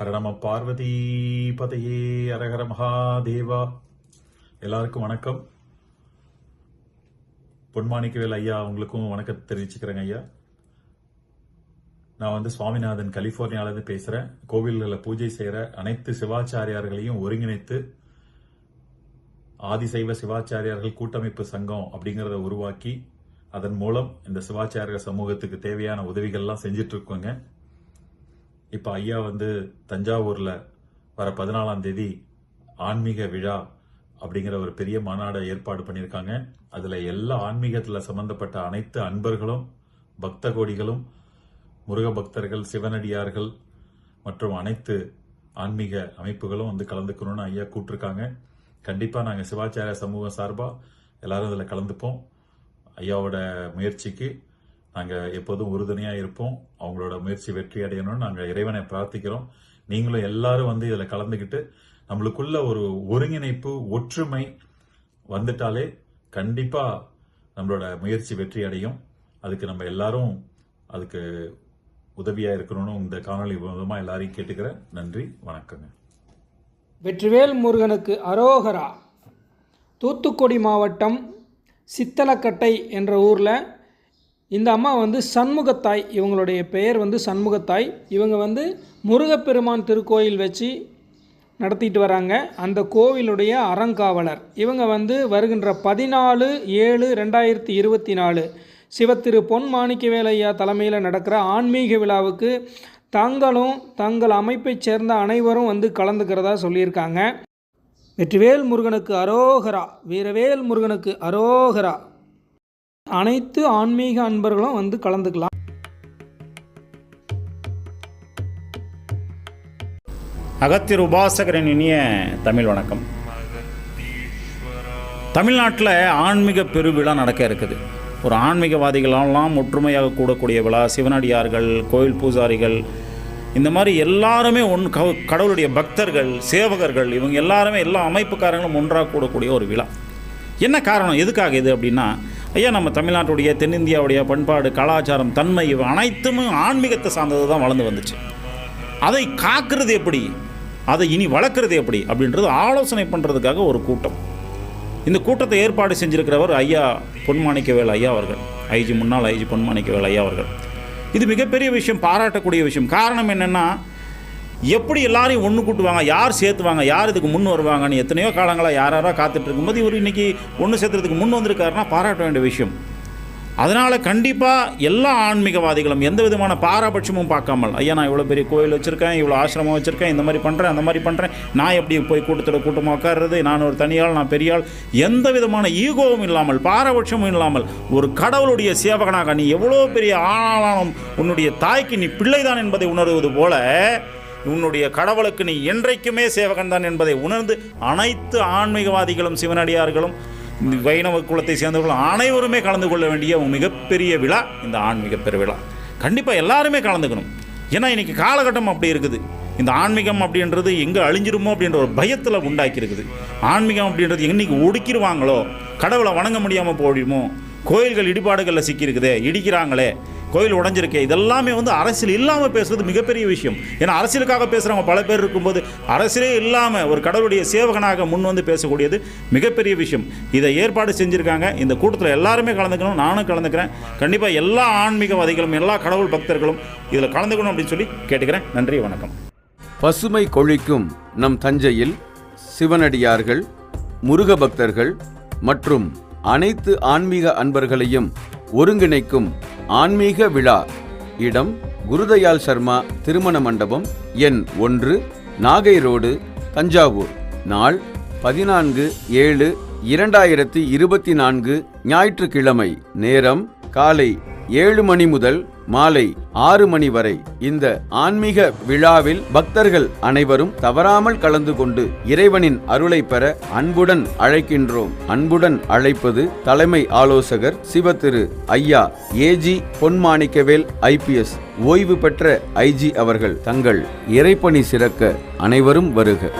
ஹரணம பார்வதி பதையே அரகர மகாதேவா எல்லாருக்கும் வணக்கம். பொன்மாணிக்கவேல் ஐயா உங்களுக்கும் வணக்கம் தெரிவிச்சுக்கிறேங்க ஐயா. நான் வந்து சுவாமிநாதன் கலிபோர்னியாவிலேருந்து பேசுகிறேன் கோவில்களில் பூஜை செய்கிற அனைத்து சிவாச்சாரியார்களையும் ஒருங்கிணைத்து ஆதிசைவ சிவாச்சாரியார்கள் கூட்டமைப்பு சங்கம் அப்படிங்கிறத உருவாக்கி அதன் மூலம் இந்த சிவாச்சாரிய சமூகத்துக்கு தேவையான உதவிகள்லாம் செஞ்சிட்ருக்கோங்க. இப்போ ஐயா வந்து தஞ்சாவூரில் வர பதினாலாம் தேதி ஆன்மீக விழா அப்படிங்கிற ஒரு பெரிய மாநாடை ஏற்பாடு பண்ணியிருக்காங்க. அதில் எல்லா ஆன்மீகத்தில் சம்பந்தப்பட்ட அனைத்து அன்பர்களும் பக்த கோடிகளும் முருக பக்தர்கள் சிவனடியார்கள் மற்றும் அனைத்து ஆன்மீக அமைப்புகளும் வந்து கலந்துக்கணும்னு ஐயா கூப்பிட்டுருக்காங்க. கண்டிப்பாக நாங்கள் சிவாச்சாரிய சமூகம் சார்பாக எல்லாரும் இதில் கலந்துப்போம். ஐயாவோட முயற்சிக்கு நாங்கள் எப்போதும் உறுதுணையாக இருப்போம். அவங்களோட முயற்சி வெற்றி அடையணும்னு நாங்கள் இறைவனை பிரார்த்திக்கிறோம். நீங்களும் எல்லாரும் வந்து இதில் கலந்துக்கிட்டு நம்மளுக்குள்ள ஒரு ஒருங்கிணைப்பு ஒற்றுமை வந்துட்டாலே கண்டிப்பாக நம்மளோட முயற்சி வெற்றி அடையும். அதுக்கு நம்ம எல்லாரும் அதுக்கு உதவியாக இருக்கணும்னு இந்த காணொலி மூலமாக எல்லாரையும் கேட்டுக்கிறேன். நன்றி வணக்கங்க. வெற்றிவேல் முருகனுக்கு அரோகரா. தூத்துக்குடி மாவட்டம் சித்தலக்கட்டை என்ற ஊரில் இந்த அம்மா வந்து சண்முகத்தாய் இவங்களுடைய பெயர் வந்து சண்முகத்தாய். இவங்க வந்து முருகப்பெருமான் திருக்கோயில் வச்சு நடத்திட்டு வராங்க. அந்த கோவிலுடைய அறங்காவலர். இவங்க வந்து வருகின்ற பதினாலு ஏழு ரெண்டாயிரத்தி இருபத்தி நாலு. சிவத்திரு பொன் மாணிக்கவேலையா தலைமையில் நடக்கிற ஆன்மீக விழாவுக்கு தாங்களும் தங்கள் அமைப்பைச் சேர்ந்த அனைவரும் வந்து கலந்துக்கிறதா சொல்லியிருக்காங்க. வெற்றிவேல் முருகனுக்கு அரோகரா வீரவேல் முருகனுக்கு அரோகரா. அனைத்து ஆன்மீக அன்பர்களும் வந்து கலந்துக்கலாம். அகத்தியர் உபாசகரின் இனிய தமிழ் வணக்கம். தமிழ்நாட்டில் ஆன்மீக பெருவிழா நடக்க இருக்குது. ஒரு ஆன்மீகவாதிகளெல்லாம் ஒற்றுமையாக கூடக்கூடிய விழா சிவனடியார்கள் கோயில் பூசாரிகள் இந்த மாதிரி எல்லாருமே ஒன் க கடவுளுடைய பக்தர்கள் சேவகர்கள் இவங்க எல்லாருமே எல்லா அமைப்புக்காரங்களும் ஒன்றாக கூடக்கூடிய ஒரு விழா. என்ன காரணம் எதுக்காக இது அப்படின்னா ஐயா நம்ம தமிழ்நாட்டுடைய தென்னிந்தியாவுடைய பண்பாடு கலாச்சாரம் தன்மை இவை அனைத்துமே ஆன்மீகத்தை சார்ந்தது தான் வளர்ந்து வந்துச்சு. அதை காக்கிறது எப்படி? அதை இனி வளர்க்குறது எப்படி? அப்படின்றது ஆலோசனை பண்ணுறதுக்காக ஒரு கூட்டம். இந்த கூட்டத்தை ஏற்பாடு செஞ்சுருக்கிறவர் ஐயா பொன்மாணிக்கவேல் ஐயா அவர்கள். ஐஜி முன்னாள் ஐஜி பொன்மாணிக்கவேல் ஐயா அவர்கள். இது மிகப்பெரிய விஷயம் பாராட்டக்கூடிய விஷயம். காரணம் என்னென்னா எப்படி எல்லாரையும் ஒன்று கூட்டுவாங்க? யார் சேர்த்துவாங்க? யார் இதுக்கு முன் வருவாங்கன்னு எத்தனையோ காலங்களாக யார் யாரோ காத்துட்டு இருக்கும்போது இவர் இன்னைக்கு ஒன்று சேர்த்துறதுக்கு முன் வந்திருக்காருன்னா பாராட்ட வேண்டிய விஷயம். அதனால் கண்டிப்பாக எல்லா ஆன்மீகவாதிகளும் எந்த விதமான பாரபட்சமும் பார்க்காமல் ஐயா நான் இவ்வளோ பெரிய கோயில் வச்சுருக்கேன் இவ்வளோ ஆசிரமம் வச்சுருக்கேன் இந்த மாதிரி பண்ணுறேன் அந்த மாதிரி பண்ணுறேன் நான் எப்படி போய் கூட்டத்தோட கூட்டமாக உட்கார்றது? நான் ஒரு தனியாள் நான் பெரியாள் எந்த விதமான ஈகோவும் இல்லாமல் பாரபட்சமும் இல்லாமல் ஒரு கடவுளுடைய சேவகனாக நீ எவ்வளோ பெரிய ஆளானும் உன்னுடைய தாய்க்கு நீ பிள்ளைதான் என்பதை உணர்வது போல உன்னுடைய கடவுளுக்கு நீ என்றைக்குமே சேவகன் தான் என்பதை உணர்ந்து அனைத்து ஆன்மீகவாதிகளும் சிவனடியார்களும் வைணவ குலத்தை சேர்ந்தவர்கள் அனைவருமே கலந்து கொள்ள வேண்டிய மிகப்பெரிய விழா இந்த ஆன்மீக பெருவிழா. கண்டிப்பாக எல்லாருமே கலந்துக்கணும். ஏன்னா இன்னைக்கு காலகட்டம் அப்படி இருக்குது. இந்த ஆன்மீகம் அப்படின்றது எங்கே அழிஞ்சிருமோ அப்படின்ற ஒரு பயத்தில் உண்டாக்கியிருக்குது. ஆன்மீகம் அப்படின்றது என்றைக்கு ஒடுக்கிடுவாங்களோ கடவுளை வணங்க முடியாமல் போயிடுமோ கோயில்கள் இடிபாடுகளில் சிக்கியிருக்குதே இடிக்கிறாங்களே கோயில் உடஞ்சிருக்கு. இதெல்லாமே வந்து அரசியல் இல்லாமல் பேசுறது மிகப்பெரிய விஷயம். ஏன்னா அரசியலுக்காக பேசுகிறவங்க பல பேர் இருக்கும்போது அரசியலே இல்லாமல் ஒரு கடவுளுடைய சேவகனாக முன் வந்து பேசக்கூடியது மிகப்பெரிய விஷயம். இதை ஏற்பாடு செஞ்சுருக்காங்க. இந்த கூட்டத்தில் எல்லாருமே கலந்துக்கணும். நானும் கலந்துக்கிறேன். கண்டிப்பாக எல்லா ஆன்மீகவாதிகளும் எல்லா கடவுள் பக்தர்களும் இதில் கலந்துக்கணும் அப்படின்னு சொல்லி கேட்டுக்கிறேன். நன்றி வணக்கம். பசுமை கொழிக்கும் நம் தஞ்சையில் சிவனடியார்கள் முருக பக்தர்கள் மற்றும் அனைத்து ஆன்மீக அன்பர்களையும் ஒருங்கிணைக்கும் ஆன்மீக விழா. இடம் குருதயால் சர்மா திருமண மண்டபம் எண் ஒன்று நாகை ரோடு தஞ்சாவூர். நாள் பதினான்கு ஏழு இரண்டாயிரத்தி இருபத்தி நான்கு ஞாயிற்றுக்கிழமை. நேரம் காலை ஏழு மணி முதல் மாலை ஆறு மணி வரை இந்த ஆன்மீக விழாவில் பக்தர்கள் அனைவரும் தவறாமல் கலந்து கொண்டு இறைவனின் அருளை பெற அன்புடன் அழைக்கின்றோம். அன்புடன் அழைப்பது தலைமை ஆலோசகர் சிவத்திரு ஐயா ஏஜி பொன்மாணிக்கவேல் ஐபிஎஸ் ஓய்வு பெற்ற ஐஜி அவர்கள். தங்கள் இறைப்பணி சிறக்க அனைவரும் வருக.